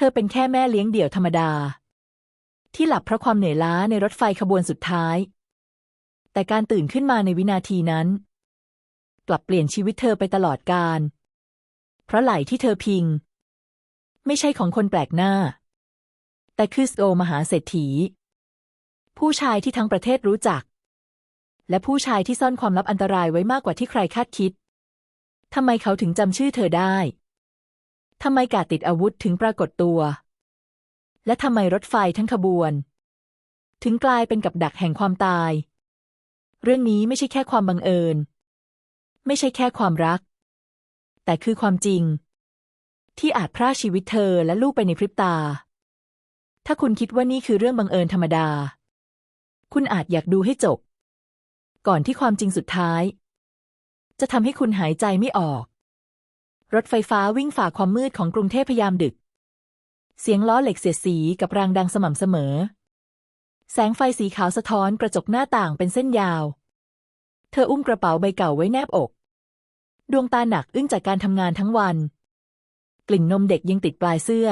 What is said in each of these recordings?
ธอเป็นแค่แม่เลี้ยงเดี่ยวธรรมดา ที่หลับเพราะความเหนื่อยล้าในรถไฟขบวนสุดท้าย แต่การตื่นขึ้นมาในวินาทีนั้น กลับเปลี่ยนชีวิตเธอไปตลอดกาลเพราะไหลที่เธอพิง ไม่ใช่ของคนแปลกหน้า แต่คือสโอมหาเศรษฐี ผู้ชายที่ทั้งประเทศรู้จัก และผู้ชายที่ซ่อนความลับอันตรายไว้มากกว่าที่ใครคาดคิดทำไมเขาถึงจำชื่อเธอได้ ทำไมกาดติดอาวุธถึงปรากฏตัว และทำไมรถไฟทั้งขบวน ถึงกลายเป็นกับดักแห่งความตาย เรื่องนี้ไม่ใช่แค่ความบังเอิญ ไม่ใช่แค่ความรัก แต่คือความจริง ที่อาจพรากชีวิตเธอและลูกไปในพริบตา ถ้าคุณคิดว่านี่คือเรื่องบังเอิญธรรมดา คุณอาจอยากดูให้จบ ก่อนที่ความจริงสุดท้าย จะทำให้คุณหายใจไม่ออก รถไฟฟ้าวิ่งฝ่าความมืดของกรุงเทพพยามดึก เสียงล้อเหล็กเสียดสีกับรางดังสม่ำเสมอ แสงไฟสีขาวสะท้อนกระจกหน้าต่างเป็นเส้นยาว เธออุ้มกระเป๋าใบเก่าไว้แนบอก ดวงตาหนักอึ้งจากการทำงานทั้งวัน กลิ่นนมเด็กยังติดปลายเสื้อ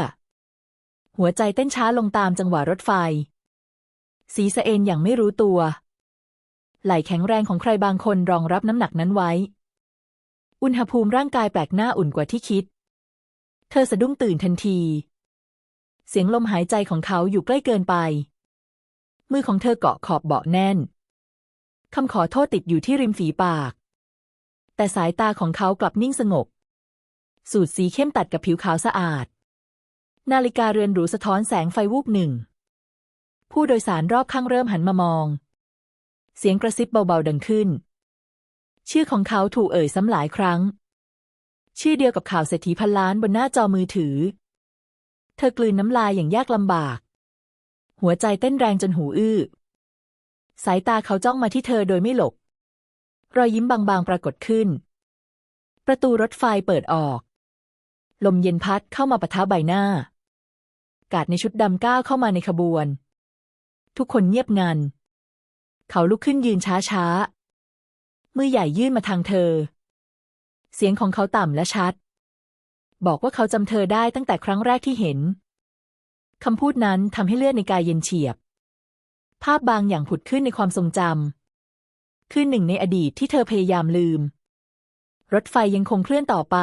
หัวใจเต้นช้าลงตามจังหวะรถไฟ สีสะเอ็นอย่างไม่รู้ตัว ไหลแข็งแรงของใครบางคนรองรับน้ำหนักนั้นไว้ อุณหภูมิร่างกายแปลกหน้าอุ่นกว่าที่คิด เธอสะดุ้งตื่นทันที เสียงลมหายใจของเขาอยู่ใกล้เกินไป มือของเธอเกาะขอบเบาะแน่น คำขอโทษติดอยู่ที่ริมฝีปาก แต่สายตาของเขากลับนิ่งสงบ สูตรสีเข้มตัดกับผิวขาวสะอาด นาฬิกาเรือนหรูสะท้อนแสงไฟวูบหนึ่ง ผู้โดยสารรอบข้างเริ่มหันมามอง เสียงกระซิบเบาๆดังขึ้น ชื่อของเขาถูกเอ่ยซ้ำหลายครั้ง ชื่อเดียวกับข่าวเศรษฐีพันล้านบนหน้าจอมือถือ เธอกลืนน้ำลายอย่างยากลำบาก หัวใจเต้นแรงจนหูอื้อ สายตาเขาจ้องมาที่เธอโดยไม่หลบ รอยยิ้มบางๆปรากฏขึ้น ประตูรถไฟเปิดออก ลมเย็นพัดเข้ามาปะทะใบหน้า กาดในชุดดำก้าวเข้ามาในขบวน ทุกคนเงียบงัน เขาลุกขึ้นยืนช้าๆ มือใหญ่ยื่นมาทางเธอ เสียงของเขาต่ำและชัด บอกว่าเขาจำเธอได้ตั้งแต่ครั้งแรกที่เห็นคำพูดนั้นทำให้เลือดในกายเย็นเฉียบ ภาพบางอย่างผุดขึ้นในความทรงจำคือหนึ่งในอดีตที่เธอพยายามลืม รถไฟยังคงเคลื่อนต่อไป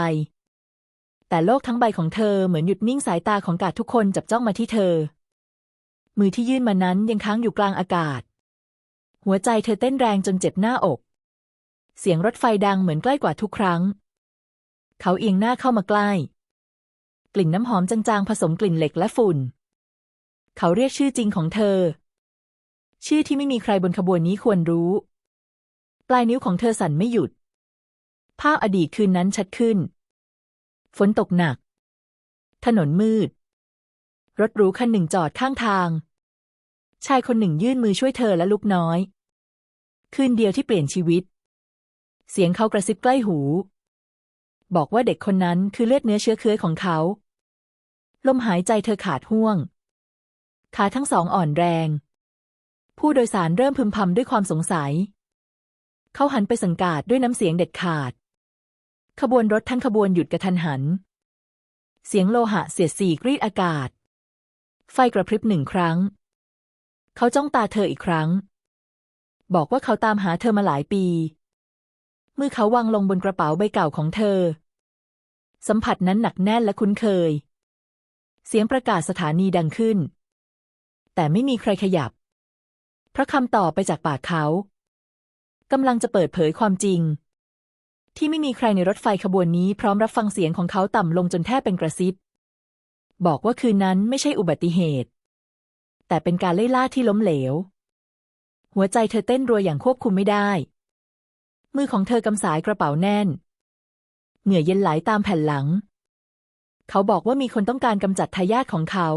แต่โลกทั้งใบของเธอเหมือนหยุดนิ่งสายตาของกาดทุกคนจับจ้องมาที่เธอ มือที่ยื่นมานั้นยังค้างอยู่กลางอากาศ หัวใจเธอเต้นแรงจนเจ็บหน้าอก เสียงรถไฟดังเหมือนใกล้กว่าทุกครั้ง เขาเอียงหน้าเข้ามาใกล้ กลิ่นน้ำหอมจางๆ ผสมกลิ่นเหล็กและฝุ่น เขาเรียกชื่อจริงของเธอ ชื่อที่ไม่มีใครบนขบวนนี้ควรรู้ ปลายนิ้วของเธอสั่นไม่หยุด ภาพอดีตคืนนั้นชัดขึ้น ฝนตกหนัก ถนนมืด รถหรูคันหนึ่งจอดข้างทาง ชายคนหนึ่งยื่นมือช่วยเธอและลูกน้อย คืนเดียวที่เปลี่ยนชีวิต เสียงเขากระซิบใกล้หู บอกว่าเด็กคนนั้นคือเลือดเนื้อเชื้อเคื้อของเขา ลมหายใจเธอขาดห่วง ขาทั้งสองอ่อนแรง ผู้โดยสารเริ่มพึมพำด้วยความสงสัย เขาหันไปสังกาดด้วยน้ำเสียงเด็ดขาด ขบวนรถทั้งขบวนหยุดกระทันหัน เสียงโลหะเสียดสีกรีดอากาศ ไฟกระพริบหนึ่งครั้ง เขาจ้องตาเธออีกครั้งบอกว่าเขาตามหาเธอมาหลายปี มือเขาวางลงบนกระเป๋าใบเก่าของเธอ สัมผัสนั้นหนักแน่นและคุ้นเคย เสียงประกาศสถานีดังขึ้น แต่ไม่มีใครขยับเพราะคำตอบไปจากปากเขากำลังจะเปิดเผยความจริง ที่ไม่มีใครในรถไฟขบวนนี้พร้อมรับฟังเสียงของเขาต่ำลงจนแทบเป็นกระซิบ บอกว่าคืนนั้นไม่ใช่อุบัติเหตุ แต่เป็นการไล่ล่าที่ล้มเหลว หัวใจเธอเต้นรัวอย่างควบคุมไม่ได้ มือของเธอกำสายกระเป๋าแน่น เหงื่อเย็นไหลตามแผ่นหลัง เขาบอกว่ามีคนต้องการกำจัดทายาทของเขา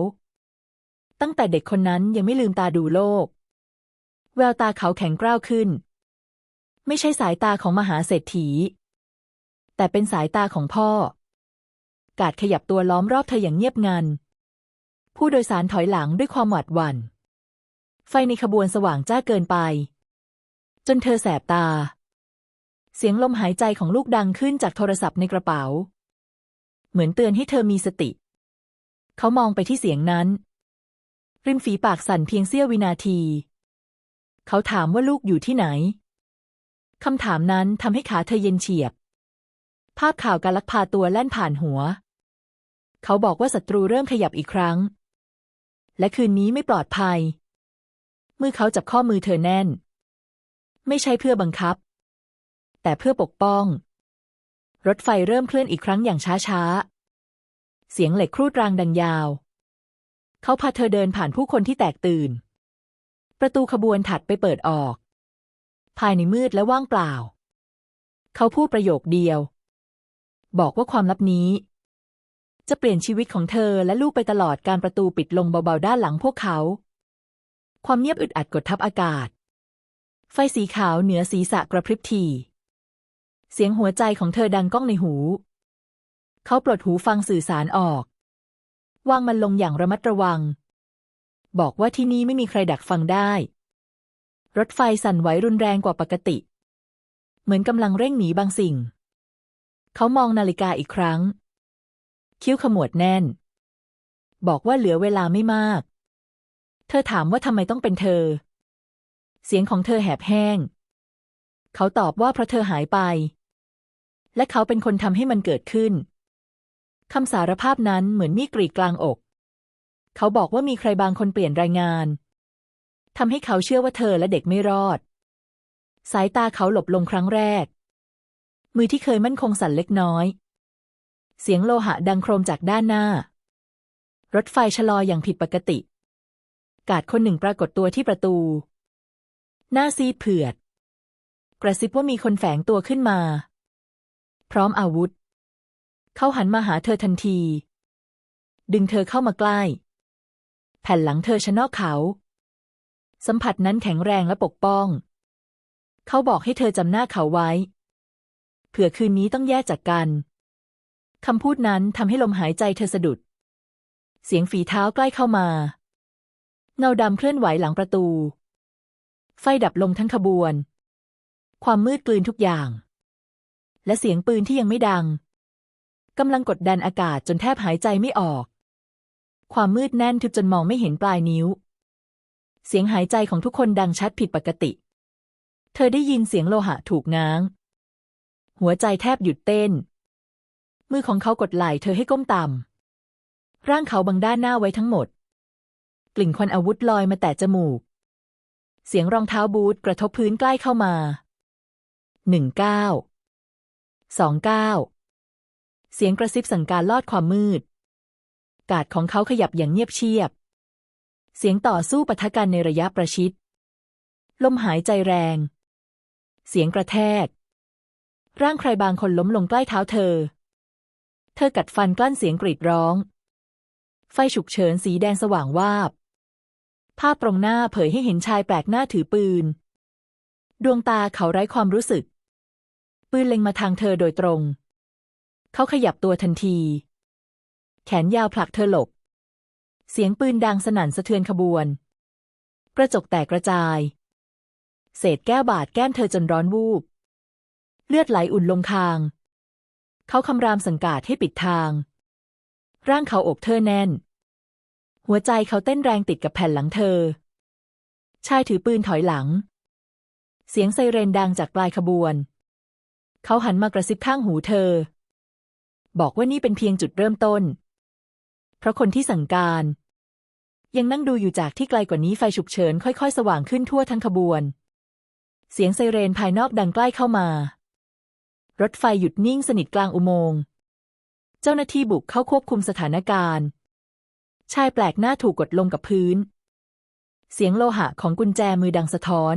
ตั้งแต่เด็กคนนั้นยังไม่ลืมตาดูโลก แววตาเขาแข็งกร้าวขึ้น ไม่ใช่สายตาของมหาเศรษฐี แต่เป็นสายตาของพ่อ กาดขยับตัวล้อมรอบเธออย่างเงียบงัน ผู้โดยสารถอยหลังด้วยความหวาดหวัน่น ไฟในขบวนสว่างจ้าเกินไป จนเธอแสบตา เสียงลมหายใจของลูกดังขึ้นจากโทรศัพท์ในกระเป๋า เหมือนเตือนให้เธอมีสติ เขามองไปที่เสียงนั้น ริมฝีปากสั่นเพียงเสี้ยววินาที เขาถามว่าลูกอยู่ที่ไหนคำถามนั้นทำให้ขาเธอเย็นเฉียบ ภาพข่าวการลักพาตัวแล่นผ่านหัว เขาบอกว่าศัตรูเริ่มขยับอีกครั้ง และคืนนี้ไม่ปลอดภัย มือเขาจับข้อมือเธอแน่น ไม่ใช่เพื่อบังคับ แต่เพื่อปกป้อง รถไฟเริ่มเคลื่อนอีกครั้งอย่างช้าๆ เสียงเหล็กครูดรางดังยาว เขาพาเธอเดินผ่านผู้คนที่แตกตื่น ประตูขบวนถัดไปเปิดออก ภายในมืดและว่างเปล่า เขาพูดประโยคเดียว บอกว่าความลับนี้ จะเปลี่ยนชีวิตของเธอและลูกไปตลอดการประตูปิดลงเบาๆด้านหลังพวกเขา ความเงียบอึดอัดกดทับอากาศไฟสีขาวเหนือศีรษะกระพริบที เสียงหัวใจของเธอดังก้องในหู เขาปลดหูฟังสื่อสารออก วางมันลงอย่างระมัดระวัง บอกว่าที่นี่ไม่มีใครดักฟังได้ รถไฟสั่นไหวรุนแรงกว่าปกติ เหมือนกำลังเร่งหนีบางสิ่ง เขามองนาฬิกาอีกครั้ง คิ้วขมวดแน่น บอกว่าเหลือเวลาไม่มาก เธอถามว่าทำไมต้องเป็นเธอ เสียงของเธอแหบแห้งเขาตอบว่าเพราะเธอหายไป และเขาเป็นคนทำให้มันเกิดขึ้นคำสารภาพนั้นเหมือนมีกรีดกลางอก เขาบอกว่ามีใครบางคนเปลี่ยนรายงานทำให้เขาเชื่อว่าเธอและเด็กไม่รอด สายตาเขาหลบลงครั้งแรก มือที่เคยมั่นคงสั่นเล็กน้อย เสียงโลหะดังโครมจากด้านหน้า รถไฟชะลออย่างผิดปกติ กาดคนหนึ่งปรากฏตัวที่ประตู หน้าซีดเผือด กระซิบว่ามีคนแฝงตัวขึ้นมา พร้อมอาวุธ เขาหันมาหาเธอทันที ดึงเธอเข้ามาใกล้ แผ่นหลังเธอชะนอกเขา สัมผัสนั้นแข็งแรงและปกป้อง เขาบอกให้เธอจำหน้าเขาไว้ เผื่อคืนนี้ต้องแยกจากกัน คำพูดนั้นทำให้ลมหายใจเธอสะดุด เสียงฝีเท้าใกล้เข้ามา เงาดำเคลื่อนไหวหลังประตู ไฟดับลงทั้งขบวน ความมืดกลืนทุกอย่าง และเสียงปืนที่ยังไม่ดังกำลังกดดันอากาศจนแทบหายใจไม่ออก ความมืดแน่นทึบจนมองไม่เห็นปลายนิ้ว เสียงหายใจของทุกคนดังชัดผิดปกติ เธอได้ยินเสียงโลหะถูกง้าง หัวใจแทบหยุดเต้น มือของเขากดไหล่เธอให้ก้มต่ำร่างเขาบังด้านหน้าไว้ทั้งหมด กลิ่นควันอาวุธลอยมาแต่จมูก เสียงรองเท้าบูทกระทบพื้นใกล้เข้ามาหนึ่งเก้า สองเก้าเสียงกระซิบสั่งการลอดความมืด กาดของเขาขยับอย่างเงียบเชียบ เสียงต่อสู้ปะทะกันในระยะประชิด ลมหายใจแรง เสียงกระแทก ร่างใครบางคนล้มลงใกล้เท้าเธอ เธอกัดฟันกลั้นเสียงกรีดร้อง ไฟฉุกเฉินสีแดงสว่างวาบ ภาพตรงหน้าเผยให้เห็นชายแปลกหน้าถือปืน ดวงตาเขาไร้ความรู้สึก ปืนเล็งมาทางเธอโดยตรง เขาขยับตัวทันที แขนยาวผลักเธอหลบ เสียงปืนดังสนั่นสะเทือนขบวน กระจกแตกกระจาย เศษแก้วบาดแก้มเธอจนร้อนวูบ เลือดไหลอุ่นลงคาง เขาคำรามสังกาดให้ปิดทาง ร่างเขาอกเธอแน่น หัวใจเขาเต้นแรงติดกับแผ่นหลังเธอ ชายถือปืนถอยหลัง เสียงไซเรนดังจากปลายขบวน เขาหันมากระซิบข้างหูเธอ บอกว่านี่เป็นเพียงจุดเริ่มต้น เพราะคนที่สั่งการ ยังนั่งดูอยู่จากที่ไกลกว่านี้ไฟฉุกเฉินค่อยๆ สว่างขึ้นทั่วทั้งขบวน เสียงไซเรนภายนอกดังใกล้เข้ามา รถไฟหยุดนิ่งสนิทกลางอุโมงค์เจ้าหน้าที่บุกเข้าควบคุมสถานการณ์ ชายแปลกหน้าถูกกดลงกับพื้น เสียงโลหะของกุญแจมือดังสะท้อน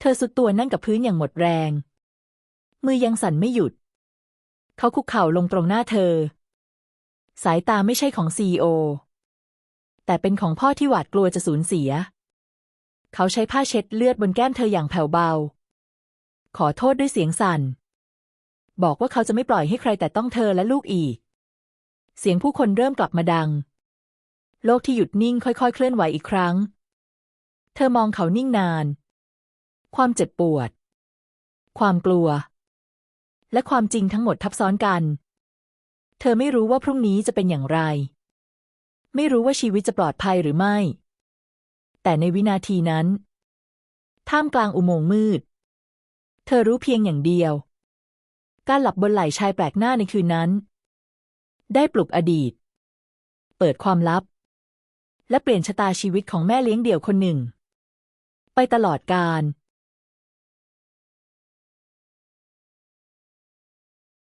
เธอสุดตัวนั่งกับพื้นอย่างหมดแรง มือยังสั่นไม่หยุด เขาคุกเข่าลงตรงหน้าเธอ สายตาไม่ใช่ของซีโอ แต่เป็นของพ่อที่หวาดกลัวจะสูญเสีย เขาใช้ผ้าเช็ดเลือดบนแก้มเธออย่างแผ่วเบา ขอโทษด้วยเสียงสั่น บอกว่าเขาจะไม่ปล่อยให้ใครแต่ต้องเธอและลูกอีก เสียงผู้คนเริ่มกลับมาดัง โลกที่หยุดนิ่งค่อยๆ เคลื่อนไหวอีกครั้ง เธอมองเขานิ่งนาน ความเจ็บปวดความกลัว และความจริงทั้งหมดทับซ้อนกัน เธอไม่รู้ว่าพรุ่งนี้จะเป็นอย่างไร ไม่รู้ว่าชีวิตจะปลอดภัยหรือไม่ แต่ในวินาทีนั้น ท่ามกลางอุโมงค์มืด เธอรู้เพียงอย่างเดียว การหลับบนไหล่ชายแปลกหน้าในคืนนั้น ได้ปลุกอดีต เปิดความลับ และเปลี่ยนชะตาชีวิตของแม่เลี้ยงเดี่ยวคนหนึ่ง ไปตลอดกาล